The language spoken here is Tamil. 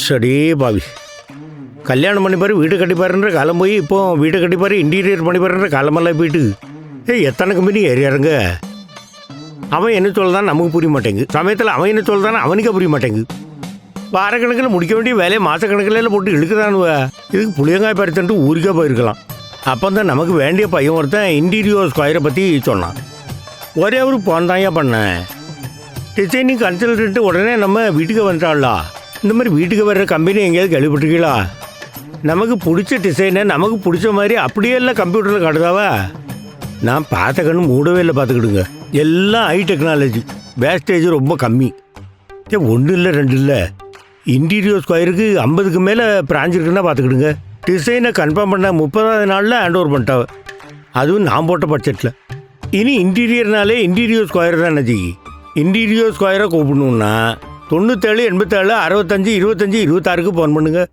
சரி பாவி கல்யாணம் பண்ணிப்பாரு வீடு கட்டிப்பாருன்ற காலம் போய் இப்போ வீடு கட்டிப்பாரு இன்டீரியர் பண்ணிப்பாருன்ற காலமெல்லாம் போயிட்டு ஏய் எத்தனை கம்பெனி ஏறியாருங்க அவன் என்ன சொல்லுதான் நமக்கு புரிய மாட்டேங்குது சமயத்தில் அவன் என்ன சொல்லுதானே அவனுக்கே புரிய மாட்டேங்குது வாரக்கணக்கில் முடிக்க வேண்டிய வேலையை மாதக்கணக்கில் போட்டு இழுக்குதானுவ இதுக்கு புளியங்காய் பறித்துட்டு ஊருக்கே போயிருக்கலாம் அப்போ தான் நமக்கு வேண்டிய பையன் ஒருத்தன் இன்டீரியர் ஸ்கொயரை பற்றி சொன்னான் ஒரே ஒரு போன் தான்யா பண்ணேன் டிசைனிங் கன்சல்டன்ட்டு உடனே நம்ம வீட்டுக்கு வந்துட்டாளா? இந்த மாதிரி வீட்டுக்கு வர்ற கம்பெனி எங்கேயாவது கேள்விப்பட்டிருக்கீங்களா நமக்கு பிடிச்ச டிசைனை நமக்கு பிடிச்ச மாதிரி அப்படியே எல்லாம் கம்ப்யூட்டரில் காட்டுதாவா? நான் பார்த்த கண்ணு மூடவே இல்லை பார்த்துக்கிடுங்க. எல்லாம் ஹை டெக்னாலஜி. வேஸ்டேஜ் ரொம்ப கம்மி. ஏ ஒன்றும் இல்லை ரெண்டு இல்லை. இன்டீரியர் ஸ்கொயருக்கு ஐம்பதுக்கு மேலே பிரான்ச் இருக்குன்னா பார்த்துக்கிடுங்க. டிசைனை கன்ஃபார்ம் பண்ண முப்பதாவது நாளில் ஹேண்ட் ஓவர் பண்ணிட்டாவ. அதுவும் நான் போட்ட பட்ஜெட்டில். இனி இன்டீரியர்னாலே இன்டீரியர் ஸ்கொயர் தான் ஜி இன்டீரியோ ஸ்கொயரை கூப்பிடணுன்னா தொண்ணூத்தேழு எண்பத்தேழு அறுபத்தஞ்சு இருபத்தஞ்சி இருபத்தாறுக்கு ஃபோன் பண்ணுங்கள்